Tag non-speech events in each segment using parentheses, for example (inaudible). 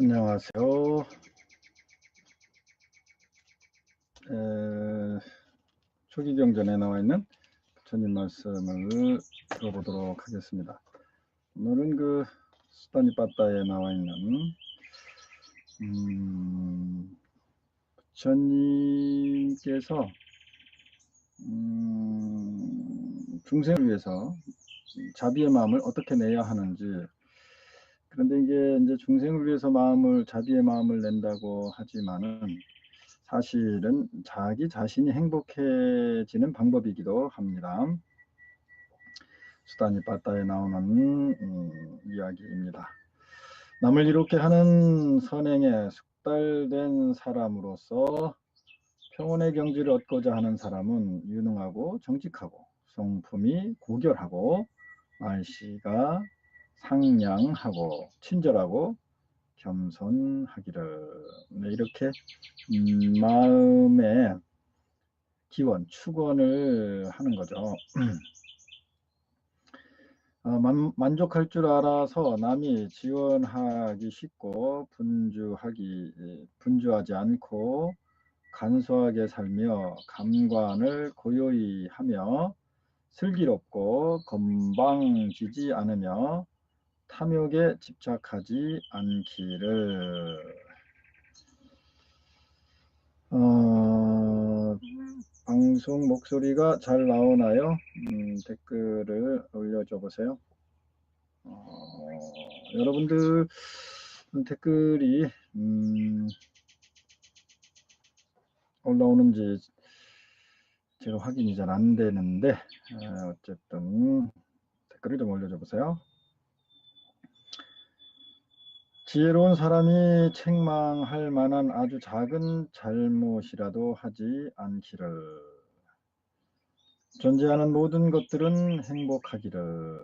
안녕하세요. 에, 초기 경전에 나와 있는 부처님 말씀을 들어보도록 하겠습니다. 오늘은 그 수다니 빠따에 나와 있는 음, 부처님께서 음, 중생을 위해서 자비의 마음을 어떻게 내야 하는지 그런데 이게 이제 중생을 위해서 마음을 자비의 마음을 낸다고 하지만은 사실은 자기 자신이 행복해지는 방법이기도 합니다. 수다니 빠따에 나오는 음, 이야기입니다. 남을 이롭게 하는 선행에 숙달된 사람으로서 평온의 경지를 얻고자 하는 사람은 유능하고 정직하고 성품이 고결하고 말씨가 상냥하고 친절하고 겸손하기를 네, 이렇게 음, 마음의 기원, 축원을 하는 거죠. 어, (clears throat) 만, 만족할 줄 알아서 남이 지원하기 쉽고 분주하기 분주하지 않고 간소하게 살며 감관을 고요히 하며 슬기롭고 건방지지 않으며 탐욕에 집착하지 않기를 어, 방송 목소리가 잘 나오나요? 음, 댓글을 올려줘 보세요. 어, 여러분들 댓글이 음, 올라오는지 제가 확인이 잘 안 되는데 어쨌든 댓글을 좀 올려줘 보세요. 지혜로운 사람이 책망할 만한 아주 작은 잘못이라도 하지 않기를. 존재하는 모든 것들은 행복하기를.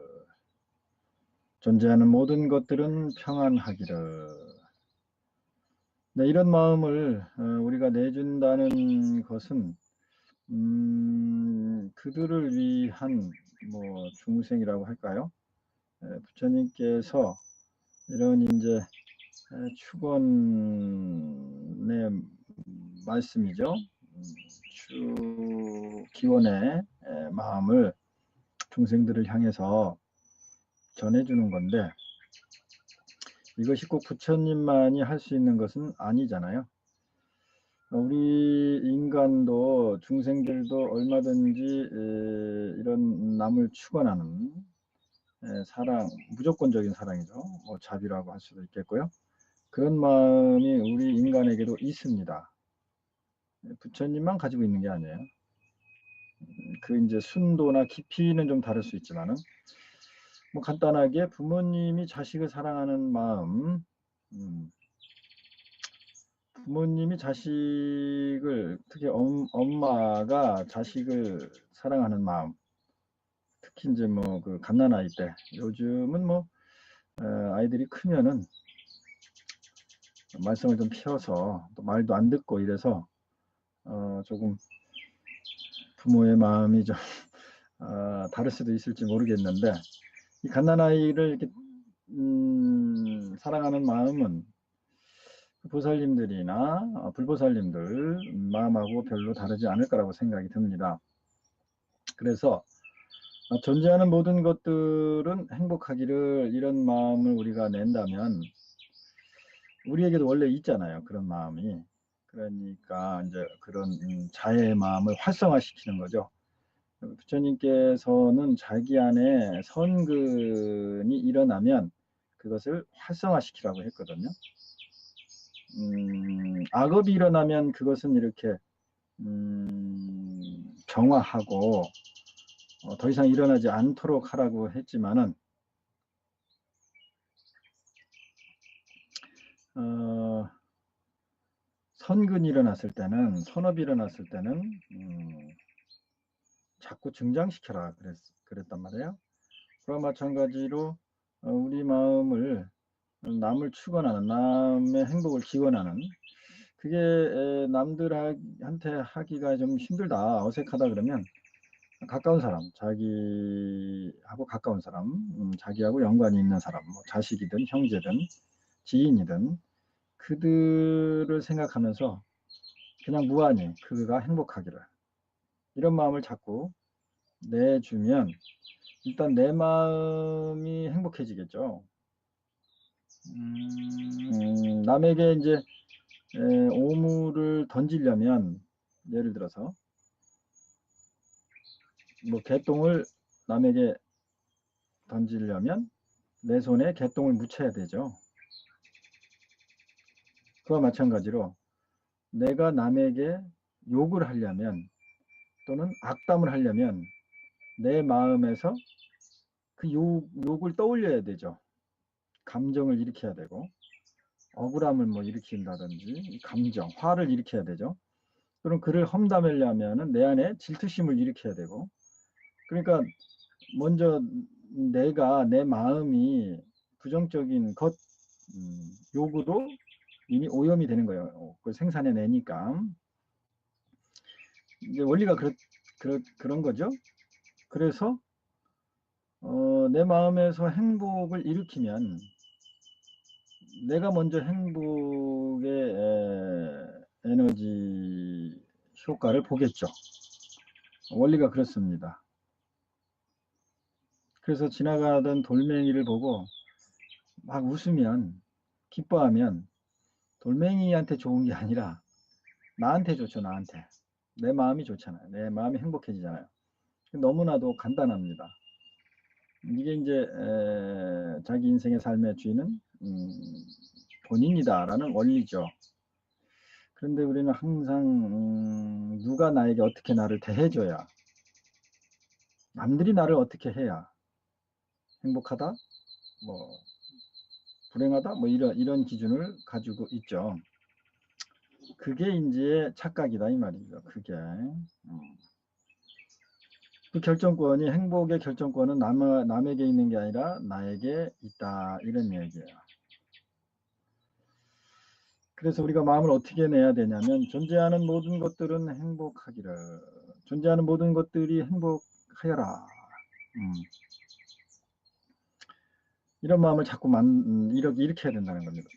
존재하는 모든 것들은 평안하기를. 네, 이런 마음을 우리가 내준다는 것은 음, 그들을 위한 뭐 중생이라고 할까요? 부처님께서 이런 이제 축원의 말씀이죠. 추 기원의 마음을 중생들을 향해서 전해주는 건데 이것이 꼭 부처님만이 할 수 있는 것은 아니잖아요. 우리 인간도 중생들도 얼마든지 이런 남을 축원하는 사랑, 무조건적인 사랑이죠. 뭐 자비라고 할 수도 있겠고요. 그런 마음이 우리 인간에게도 있습니다. 부처님만 가지고 있는 게 아니에요. 그 이제 순도나 깊이는 좀 다를 수 있지만은 뭐 간단하게 부모님이 자식을 사랑하는 마음, 음, 부모님이 자식을 특히 엄, 엄마가 자식을 사랑하는 마음 특히 이제 뭐 그 갓난아이 때 요즘은 뭐 아이들이 크면은 말썽을 좀 피워서 또 말도 안 듣고 이래서 어 조금 부모의 마음이 좀 어, 다를 수도 있을지 모르겠는데 이 갓난아이를 이렇게 음, 사랑하는 마음은 보살님들이나 불보살님들 마음하고 별로 다르지 않을 거라고 생각이 듭니다. 그래서 존재하는 모든 것들은 행복하기를 이런 마음을 우리가 낸다면 우리에게도 원래 있잖아요. 그런 마음이. 그러니까 이제 그런 자의 마음을 활성화시키는 거죠. 부처님께서는 자기 안에 선근이 일어나면 그것을 활성화시키라고 했거든요. 음, 악업이 일어나면 그것은 이렇게 음, 정화하고 어, 더 이상 일어나지 않도록 하라고 했지만은 어, 선근이 일어났을 때는 선업이 일어났을 때는 음, 자꾸 증장시켜라 그랬, 그랬단 말이에요. 그와 마찬가지로 어, 우리 마음을 남을 축원하는 남의 행복을 기원하는 그게 남들한테 하기가 좀 힘들다 어색하다 그러면 가까운 사람 자기하고 가까운 사람 음, 자기하고 연관이 있는 사람 뭐 자식이든 형제든 지인이든 그들을 생각하면서 그냥 무한히 그가 행복하기를 이런 마음을 자꾸 내주면 일단 내 마음이 행복해지겠죠. 음, 남에게 이제 에, 오물을 던지려면 예를 들어서 뭐 개똥을 남에게 던지려면 내 손에 개똥을 묻혀야 되죠. 그와 마찬가지로 내가 남에게 욕을 하려면 또는 악담을 하려면 내 마음에서 그 욕, 욕을 떠올려야 되죠. 감정을 일으켜야 되고 억울함을 뭐 일으킨다든지 감정, 화를 일으켜야 되죠. 그럼 그를 험담하려면은 내 안에 질투심을 일으켜야 되고 그러니까 먼저 내가 내 마음이 부정적인 것 음, 욕으로 이미 오염이 되는 거예요. 그걸 생산해 내니까 이제 원리가 그렇, 그렇, 그런 거죠. 그래서 어, 내 마음에서 행복을 일으키면 내가 먼저 행복의 에, 에너지 효과를 보겠죠. 원리가 그렇습니다. 그래서 지나가던 돌멩이를 보고 막 웃으면 기뻐하면 돌멩이한테 좋은 게 아니라 나한테 좋죠 나한테. 내 마음이 좋잖아요. 내 마음이 행복해지잖아요. 너무나도 간단합니다. 이게 이제 에, 자기 인생의 삶의 주인은 음, 본인이다 라는 원리죠. 그런데 우리는 항상 음, 누가 나에게 어떻게 나를 대해줘야 남들이 나를 어떻게 해야 행복하다 뭐 불행하다 뭐 이런 이런 기준을 가지고 있죠. 그게 이제 착각이다 이 말이죠. 그게 음. 그 결정권이 행복의 결정권은 남, 남에게 있는 게 아니라 나에게 있다 이런 얘기예요. 그래서 우리가 마음을 어떻게 내야 되냐면 존재하는 모든 것들은 행복하기를 존재하는 모든 것들이 행복하여라. 음. 이런 마음을 자꾸 만, 이렇게, 이렇게 해야 된다는 겁니다.